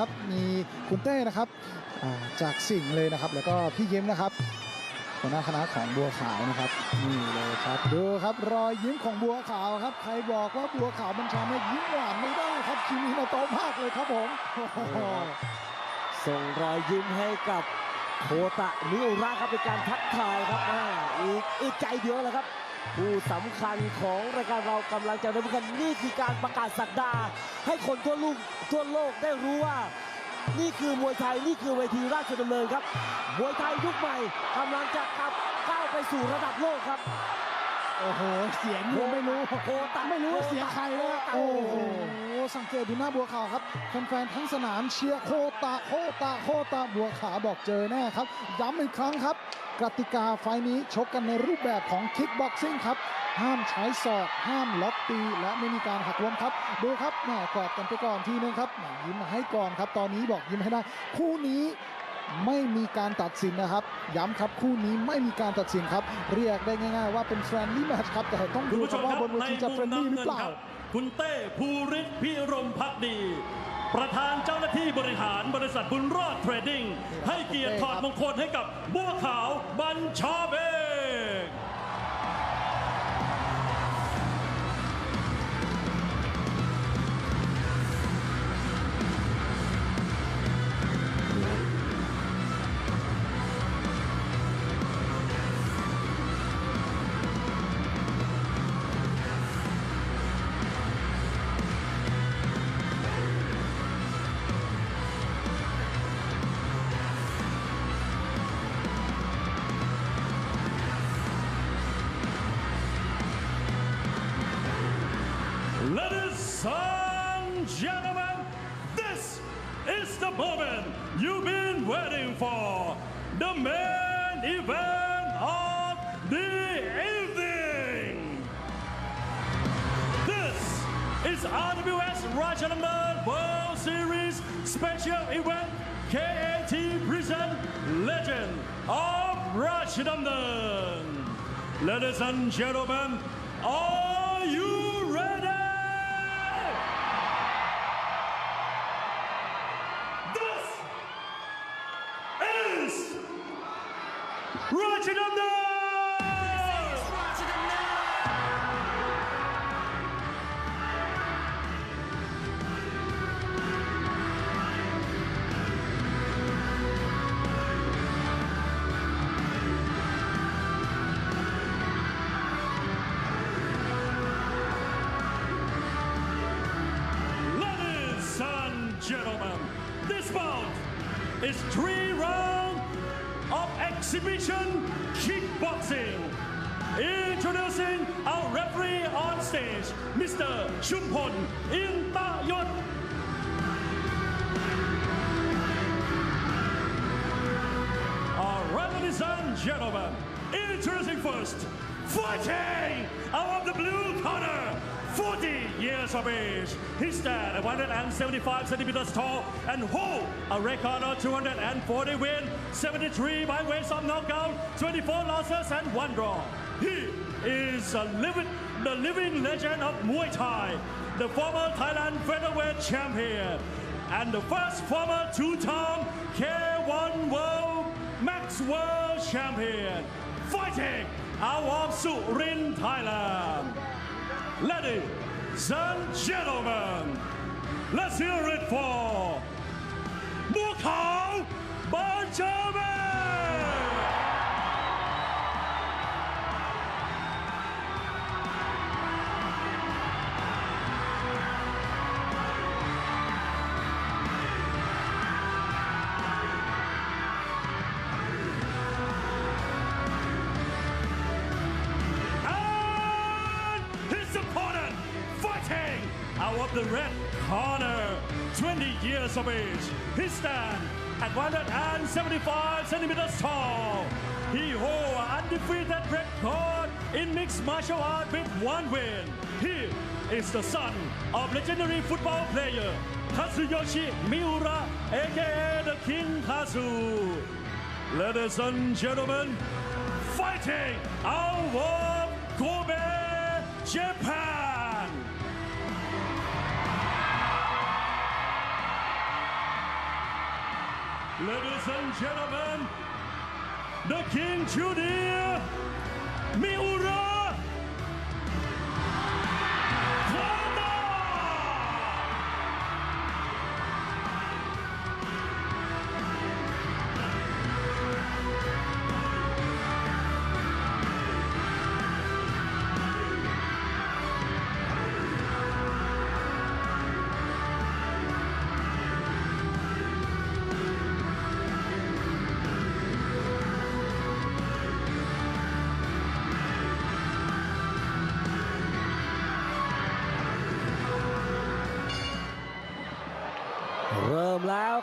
ครับมีคุณเต้นะครับจากสิ่งห์เลยนะครับ แล้วก็พี่ยิ้มนะครับหัวหน้าคณะของบัวขาวนะครับนี่เลยครับดูครับรอยยิ้มของบัวขาวครับ ใครบอกว่าบัวขาวบัญชาไม่ยิ้มหวานไม่ได้ครับคิมิโนโตะมากเลยครับผมส่งรอยยิ้มให้กับโคตะมิอุระครับเป็นการทักทายครับอีกอึดใจเดียวแหล้วครับ ผู้สำคัญของรายการเรากำลังจะเริ่มกันนี่คือการประกาศสักดา ให้คนทั่วโลกทั่วโลกได้รู้ว่า นี่คือมวยไทยนี่คือเวทีราชดำเนินครับมวยไทยยุคใหม่กำลังจะกลับก้าวไปสู่ระดับโลกครับ โอ้โห เสียงยังไม่รู้โคตะไม่รู้ว่าเสียงใครแล้วโอ้โอ้โหโห สังเกตดูหน้าบัวขาวครับ แฟนๆทั้งสนามเชียร์โคตะโคตะโคตะบัวขาวบอกเจอแน่ครับ ย้ำอีกครั้งครับ กติกาไฟนี้ชกกันในรูปแบบของคิกบ็อกซิ่งครับ ห้ามใช้ศอก ห้ามล็อกตี และไม่มีการหักล้มครับ ดูครับแหมกอดกันไปก่อนทีนึงครับยิ้มมาให้ก่อนครับ ตอนนี้บอกยิ้มให้ได้ คู่นี้ไม่มีการตัดสินนะครับ ย้ำครับคู่นี้ไม่มีการตัดสินครับ เรียกได้ง่าย ๆ ว่าเป็นแฟนลี่แมตช์ครับ แต่ต้องดูครับว่าบนเวทีจะเฟรนลี่หรือเปล่า คุณเต้ภูริศพิรมพักดี ประธานเจ้าหน้าที่บริหารบริษัทบุญรอดเทรดดิ้งให้เกียรติถอดมงคลให้กับบัวขาวบัญชาเบ Ladies and gentlemen, this is the moment you've been waiting for. The main event of the evening. This is RWS Rajanamban World Series Special Event KAT Present Legend of Rajadamban. Ladies and gentlemen, are This! Ladies and gentlemen, this bout is three rounds! Of exhibition kickboxing. Introducing our referee on stage, Mr. Chumpon Intayot. Right, ladies and gentlemen, introducing first, fighting! Out of the blue corner, 40 years of age. He stands at 175 centimeters tall and hold a record of 240 wins, 73 by ways of knockout, 24 losses and one draw. He is a living, the living legend of Muay Thai, the former Thailand featherweight champion, and the first former two-time K1 World Max World Champion, fighting out of Surin, Thailand. Ladies and gentlemen, let's hear it for Mukau Benjamin! Out of the red corner, 20 years of age. He stands at 175 centimeters tall. He holds an undefeated record in mixed martial art with one win. He is the son of legendary football player Kazuyoshi Miura, aka the King Kazu. Ladies and gentlemen, fighting our of Kobe, Japan. Ladies and gentlemen, the King Junior Miura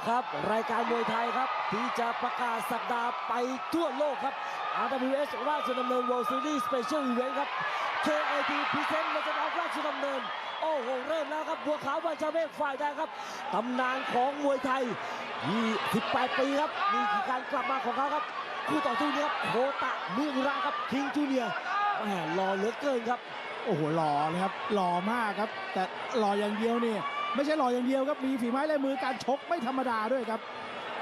ครับ รายการมวยไทยครับ ที่จะประกาศสัปดาห์ไปทั่วโลกครับ RWS ราชดำเนิน World Series Special Event ครับ KAT Present มาจากราชดำเนิน โอ้โห เริ่มแล้วครับ บัวขาวบัญชาเมฆฝ่ายแดงครับตำนานของมวยไทย 28 ปีครับนี่คือการกลับมาของเขาครับ คู่ต่อสู้นี้ครับโคตะมิราครับคิงจูเนียร์แหมรอเหลือเกินครับ โอ้โหหล่อเลยครับหล่อมากครับ แต่หล่ออย่างเดียวนี่ ไม่ใช่หล่ออย่างเดียวครับมีฝีไม้ลายมือการชกไม่ธรรมดาด้วยครับ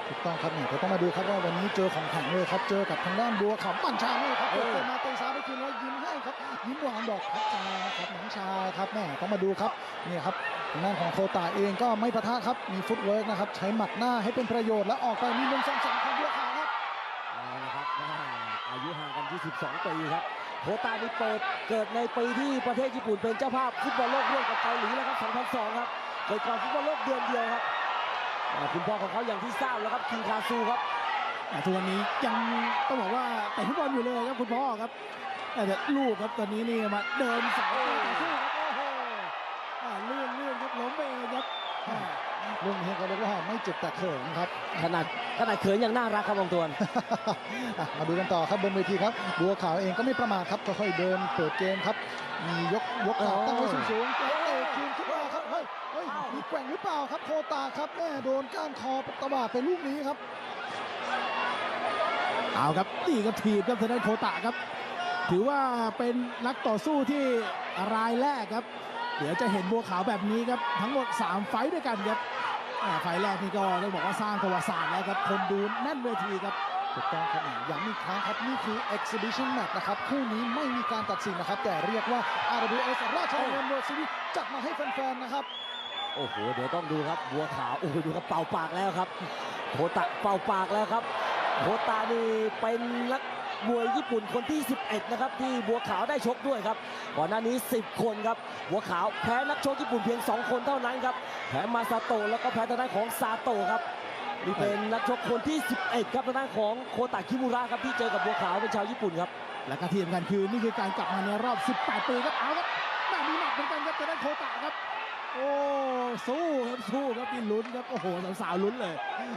ถูกต้องครับเนี่ยก็ต้องมาดูครับว่าวันนี้เจอของแข็งเลยครับ เจอกับทางด้านบัวขาวปั่นชาเมฆครับเอเปิดอเกมมาเตะซ้ายไปคืนแล้วยิ้มให้ครับยิ้มหวานบอกพักชาครับน้องชายครับแม่ต้องมาดูครับเนี่ยครับทางด้านของโคตาเองก็ไม่ปะทะครับมีฟุตเวิร์กนะครับใช้หมัดหน้าให้เป็นประโยชน์และออกไปมีหนึ่งสองสามของบัวขาวครับเอาละครับแม่อายุห่างกัน22ปีครับโคตานี่เปิดเกิดในปีที่ประเทศญี่ปุ่นเป็นเจ้าภาพฟุตบอลโลกร่วมกับเกาหลีแล้วครับ 2002 ครับ เกิดก่อนฟุตบอลโลกเดือนเดียวครับอ่าคุณพ่อของเขาอย่างที่ทราบแล้วครับคิงคาซูครับแต่ทุกวันนี้ยังต้องบอกว่าแต่ฟุตบอลอยู่เลยครับคุณพ่อครับแต่ลูกครับตอนนี้นี่มาเดินสายต่อสู้ครับโอ้โหอ่าเลื่อนเลื่อนครับล้มไปเองครับอ่าเรื่องนี้ก็เรียกว่าไม่เจ็บแต่เขินครับขนาดขนาดเขินยังน่ารักครับวงตวนอะมาดูกันต่อครับบนเวทีครับบัวขาวเองก็ไม่ประมาทครับค่อยๆเดินเปิดเกมครับมียกยกขาโอ้ตั้งไว้สูงๆเตะคืน แกว่งหรือเปล่าครับโคตาครับแม่โดนก้านคอตะบาดไปลูกนี้ครับ เอาครับนี่ก็ถีบครับทางด้านโคตะครับ ถือว่าเป็นนักต่อสู้ที่รายแรกครับ เดี๋ยวจะเห็นบัวขาวแบบนี้ครับ ทั้งหมด 3 ไฟต์ด้วยกันครับอ่าไฟล์แรกนี่ก็ต้องบอกว่าสร้างประวัติศาสตร์แล้วครับ คนดูแน่นเวทีครับถูกต้องครับแหมย้ำอีกครั้งครับ นี่คือ exhibition match นะครับ คู่นี้ไม่มีการตัดสินนะครับ แต่เรียกว่า RWS ราชดำเนิน World Series จัดมาให้แฟน ๆ นะครับ โอ้โห เดี๋ยวต้องดูครับ บัวขาว โอ้โห ดูครับเป่าปากแล้วครับโคตะเป่าปากแล้วครับโคตะนี่เป็นนักมวยญี่ปุ่นคนที่ 11 นะครับ ที่บัวขาวได้ชกด้วยครับ ก่อนหน้านี้ 10 คนครับ บัวขาวแพ้นักชกญี่ปุ่นเพียง 2 คนเท่านั้นครับ แพ้มาซาโตะแล้วก็แพ้ทางด้านของซาโตะครับ นี่เป็นนักชกคนที่ 11 ครับทางด้านของโคตะคิมุระครับที่เจอกับบัวขาวเป็นชาวญี่ปุ่นครับ และก็ที่สำคัญคือนี่คือการกลับมาในรอบ 18 ปีครับ เอาครับแม่มีหมัดเหมือนกันครับทางด้านโคตะครับ โอ้สู้ครับสู้ครับนี่ลุ้นครับโอ้โหสาวๆลุ้นเลย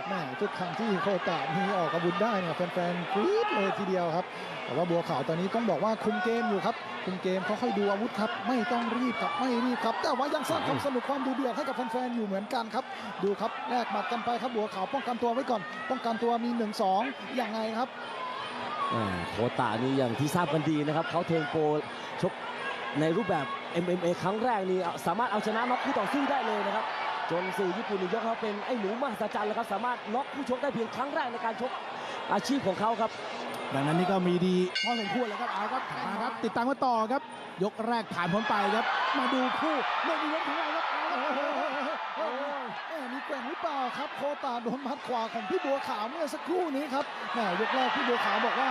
แม่ทุกครั้งที่โคตะมีออกอาวุธได้เนี่ยแฟนๆกรี๊ดเลยทีเดียวครับ แต่ว่าบัวขาวตอนนี้ต้องบอกว่าคุมเกมอยู่ครับ คุมเกมค่อยๆดูอาวุธครับ ไม่ต้องรีบครับไม่รีบครับ แต่ว่ายังสร้างความสนุกความดูเดือดให้กับแฟนๆอยู่เหมือนกันครับ ดูครับแลกหมัดกันไปครับบัวขาวป้องกันตัวไว้ก่อน ป้องกันตัวมี1-2ยังไงครับโคตานี่อย่างที่ทราบกันดีนะครับเขาเทิร์นโปชกในรูปแบบ MMA ครั้งแรกนี่สามารถเอาชนะน็อกคู่ต่อสู้ได้เลยนะครับ จนสื่อญี่ปุ่นยกเขาเป็นไอ้หนูมหัศจรรย์เลยครับ สามารถน็อกคู่ชกได้เพียงครั้งแรกในการชกอาชีพของเขาครับ ดังนั้นนี่ก็มีดีพอสมควรแล้วครับเอาครับมาครับ ติดตามกันต่อครับ ยกแรกผ่านพ้นไปครับ มาดูคู่เรื่องนี้ของเราครับเอาครับโอ้โหโอ้โหแม่มีแกว่งหรือเปล่าครับ โคตาโดนมัดขวาของพี่บัวขาวเมื่อสักครู่นี้ครับแหมยกแรกพี่บัวขาวบอกว่า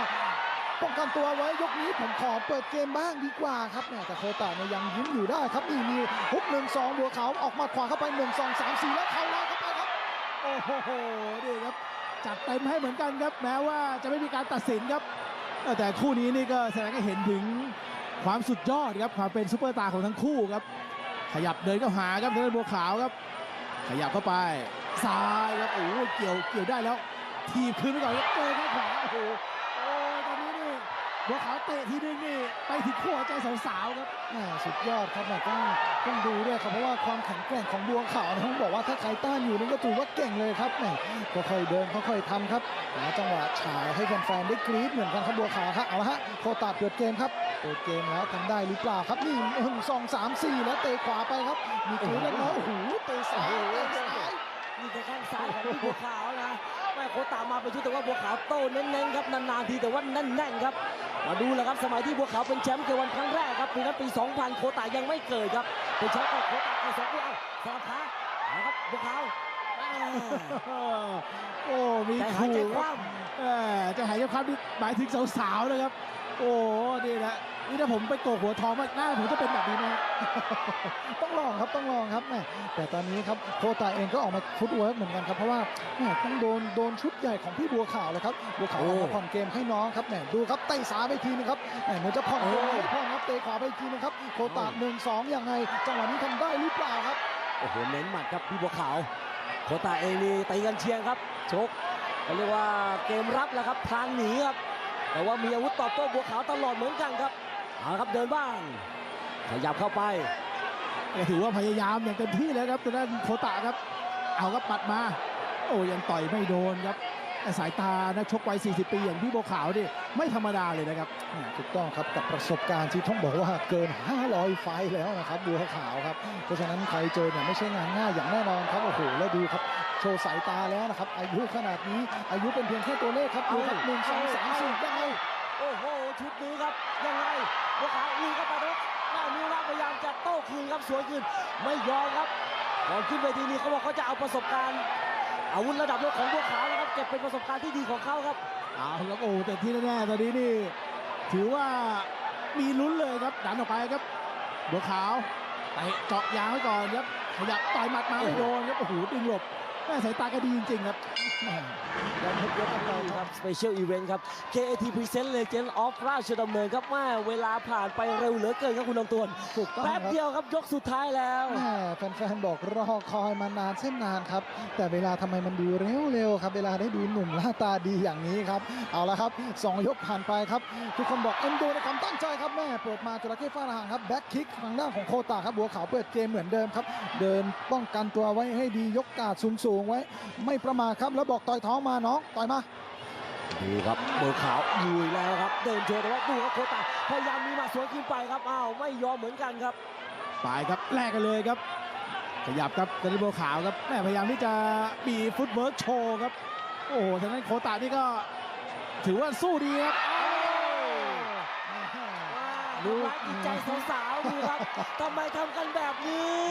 ป้องกันตัวไว้ยกนี้ผมขอเปิดเกมบ้างดีกว่าครับแหมแต่โคตาเนี่ยยังยิ้มอยู่ได้ครับนี่มีฮุกหนึ่งสองบัวขาวออกมาขวาเข้าไปหนึ่งสองสามสี่แล้วเข่าลอยเข้าไปครับ โอ้โหนี่ครับ จัดเต็มให้เหมือนกันครับ แม้ว่าจะไม่มีการตัดสินครับ แต่คู่นี้นี่ก็แสดงให้เห็นถึงความสุดยอดครับความเป็นซุปเปอร์ตาร์ของทั้งคู่ครับ ขยับเดินเข้าหาครับทางด้านบัวขาวครับ ขยับเข้าไปซ้ายครับโอ้โหเกี่ยวเกี่ยวได้แล้ว ทีบคืนไปก่อนครับเจอข้างขวาโอ้โห นี่บัวขาวเตะทีนึงนี่ไปถึงขั้วหัวใจสาวๆครับแหมสุดยอดครับแหมต้องต้องดูด้วยครับเพราะว่าความแข็งแกร่งของบัวขาวนะต้องบอกว่าถ้าใครต้านอยู่นี่ก็ถือว่าเก่งเลยครับแหมค่อยๆเดินค่อยๆทำครับหาจังหวะฉายให้แฟนๆได้กรี๊ดเหมือนกันครับบัวขาวครับเอาละฮะโคตาเปิดเกมครับเปิดเกมแล้วทำได้หรือเปล่าครับนี่หนึ่งสองสามสี่แล้วเตะขวาไปครับ มีกรี๊ดแล้วนะโอ้โหเตะซ้ายเตะซ้ายนี่คือข้างซ้ายของพี่บัวขาวนะโแม่โคตามาเป็นชุดแต่ว่าบัวขาวโต้เน้นๆครับนานๆทีแต่ว่าแน่นๆครับ มาดูแล้วครับสมัยที่บัวขาวเป็นแชมป์เกวันครั้งแรกครับปีนั้นปี 2000 โคตายังไม่เกิดครับเป็นแชมป์กับโคตาเอาสองคู่เอาสลับขาเอาครับบัวขาวแม่โอ้มีใจหายขู่ใจคครัว่บเออใจหายใจคว่ำนี่หมายถึงสาวๆนะครับ โอ้นี่แหละนี่ถ้าผมไปโกกหัวทองมากหน้าผมจะเป็นแบบนี้ไหมฮะต้องลองครับต้องลองครับแม่แต่ตอนนี้ครับโคตาเองก็ออกมาฟุตเวิร์กเหมือนกันครับเพราะว่าแม่ต้องโดนโดนชุดใหญ่ของพี่บัวขาวเลยครับบัวขาวออกมาผ่อนเกมให้น้องครับแม่ดูครับเตะสาไปทีนึงครับแม่เหมือนจะผ่อนเกมไม่ผ่อนครับเตะขวาไปทีนึงครับโคตาหนึ่งสองยังไงจังหวะนี้ทำได้หรือเปล่าครับโอ้โหเน้นหมัดครับพี่บัวขาวโคตาเองนี่ตีกันเชียงครับชกเขาเรียกว่าเกมรับแหละครับทางหนีครับ แต่ว่ามีอาวุธตอบโต้บัวขาวตลอดเหมือนกันครับเอาละครับเดินบ้างขยับเข้าไปก็ถือว่าพยายามอย่างเต็มที่เลยครับแต่ด้านโคตะครับ เอาครับปัดมา โอ้ยังต่อยไม่โดนครับแต่สายตานักชกวัย 40 ปีอย่างพี่บัวขาวนี่ไม่ธรรมดาเลยนะครับแหม่ถูกต้องครับกับประสบการณ์ที่ต้องบอกว่าเกิน 500 ไฟล์แล้วนะครับบัวขาวครับ เพราะฉะนั้นใครเจอเนี่ยไม่ใช่งานง่ายอย่างแน่นอนครับโอ้โหแล้วดูครับ โชว์สายตาแล้วนะครับ อายุขนาดนี้อายุเป็นเพียงแค่ตัวเลขครับดูครับหนึ่งสองสามสี่ยังไงโอ้โหชุดนี้ครับยังไงบัวขาวลุยเข้าไปนะครับหน้ามิวระพยายามจะโต้คืนครับสวยคืนไม่ยอมครับก่อนขึ้นเวทีนี้เขาบอกเขาจะเอาประสบการณ์อาวุธระดับโลกของบัวขาวนะครับเก็บเป็นประสบการณ์ที่ดีของเขาครับเอาครับโอ้แต่ที่แน่ๆตอนนี้นี่ถือว่ามีลุ้นเลยครับดันออกไปครับบัวขาวเตะเจาะยางไว้ก่อนครับขยับต่อยหมัดมาไม่โดนครับโอ้โหดึงหลบ แม่สายตาก็ดีจริงๆครับยังทุบยกกันต่อนี่คครัรับบ Special Event ครับ KAT Present Legend of ราชดำเนินครับแม่เวลาผ่านไปเร็วเหลือเกินครับคุณลำตวนถูกต้องแป๊บครับเดียวครับยกสุดท้ายแล้วแม่แฟนๆบอกรอคอยมานานเส้นนานครับ แต่เวลาทำไมมันดูเร็วๆครับ เวลาได้ดูหนุ่มหน้าตาดีอย่างนี้ครับ เอาละครับสองยกผ่านไปครับ ทุกคนบอกเอ็นดูในความตั้งใจครับแม่เปิดมาจระเข้ฟาดหางครับแบ็คคิกทางด้านของโคตาครับบัวขาวเปิดเกมเหมือนเดิมครับ เดินป้องกันตัวไว้ให้ดียกกาดสูงๆไว้ ไม่ประมาทครับ แล้วบอกต่อยท้องมาน้องต่อยมาดูครับบัวขาวลุยแล้วครับ เดินโชว์แต่ว่าดูครับโคตาพยายามมีหมาสวนขึ้นไปครับอ้าวไม่ยอมเหมือนกันครับไปครับแลกกันเลยครับ ขยับครับกระโบวขาวครับแม่พยายามที่จะมีฟุตเวิร์กโชว์ครับ โอ้โหทางนั้นโคตานี่ก็ถือว่าสู้ดีครับ ดูร้ายจิตใจสาวๆดูครับทำไมทำกันแบบนี้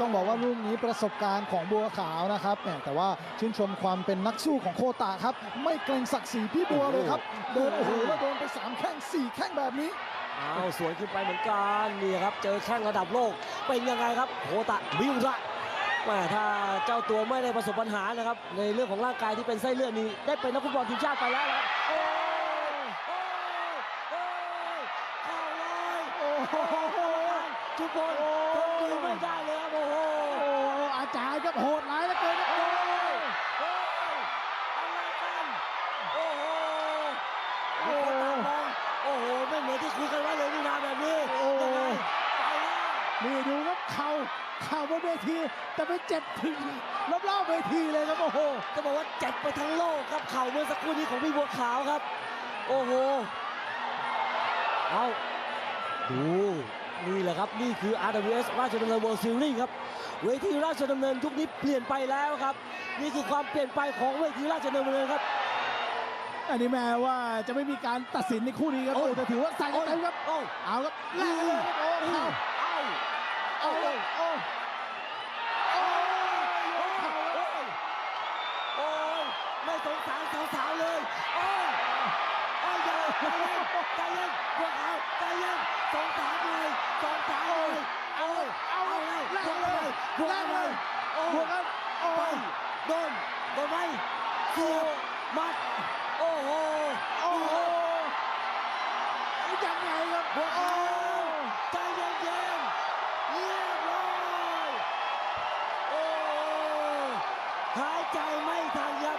ต้องบอกว่าลูกนี้ประสบการณ์ของบัวขาวนะครับแหมแต่ว่าชื่นชมความเป็นนักสู้ของโคตาครับ ไม่เกรงศักดิ์ศรีพี่บัวเลยครับเดินโอ้โหแล้วโดนไป3แข้ง4แข้งแบบนี้อ้าวสวนขึ้นไปเหมือนกันนี่ครับ เจอแข้งระดับโลกเป็นยังไงครับโคตะมิวระแม่ถ้าเจ้าตัวไม่ได้ประสบปัญหานะครับ ในเรื่องของร่างกายที่เป็นไส้เลือดนี้ได้เป็นนักฟุตบอลทีมชาติไปแล้วนะครับโอ้ยโอ้ยโอ้ยเข้าเลย โอ้โหทุกคนทนดูไม่ได้เลยครับโอ้โหโอ้โหอาจารย์ครับโหดร้ายเหลือเกินครับโอ้ยอะไรกันโอ้โหโอ้โหโอ้โหไม่เหมือนที่คุยกันไว้เลยนี่นาแบบนี้โอ้โหยังไงไปแล้วนี่ดูครับเข่าเข่าบนเวทีแต่ไปเจ็บถึงรอบๆเวทีเลยครับโอ้โหจะบอกว่าเจ็บไปทั้งโลกครับเข่าเมื่อสักครู่นี้ของพี่บัวขาวครับ โอ้โหเอา ดูนี่แหละครับนี่คือ RWS ราชดำเนิน World Series ครับ เวทีราชดำเนินยุคนี้เปลี่ยนไปแล้วครับ นี่คือความเปลี่ยนไปของเวทีราชดำเนินครับ อันนี้แม้ว่าจะไม่มีการตัดสินในคู่นี้ครับโอ้โอ้ยแต่ถือว่าใส่กันเต็มครับโอ้เอาครับแลกกันเลยครับโอ้เข่าเอาเอาเลยโอ้โอ้โอ้เข่าครับ โอ้ยไม่สงสารสาวๆเลย โอ้ยโอ้ยอย่าใจเย็นใจเย็นพวกเขาใจ เย็นสงสารเลยสงสารเลยโอ้ยเอาเอาเลเลยยแลกบวกเลเลยยบวกแลกเลเลยยโอ้บวกกันโอ้ไปโดนโดนไหมเสียบมัดโอ้โหโอ้โหยังไงครับบวกเอาใจเย็นๆเรียบร้อยโอ้หายใจไม่ทันครับ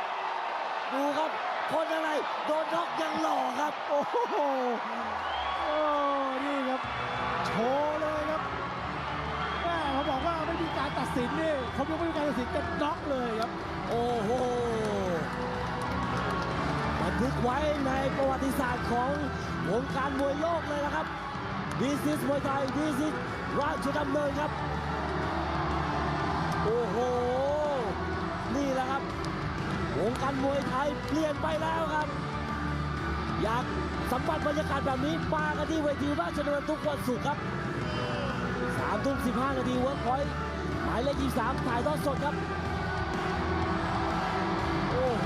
ดูครับคนอะไรโดนน็อกยังหล่อครับ โอ้โห โอ้นี่ครับโชว์เลยครับแม่เขาบอกว่าไม่มีการตัดสินนี่เขาไม่มีการตัดสินกันน็อกเลยครับ โอ้โหบันทึกไว้ในประวัติศาสตร์ของวงการมวยโลกเลยนะครับ This is มวยไทย This is ราชดำเนินครับ โอ้โห นี่แหละครับ วงการมวยไทยเปลี่ยนไปแล้วครับ อยากสัมผัสบรรยากาศแบบนี้มากันที่เวทีราชดำเนินทุกวันศุกร์ครับสามทุ่มสิบห้านาทีเวิร์กพอยต์หมายเลขยี่สามถ่ายทอดสดครับ โอ้โห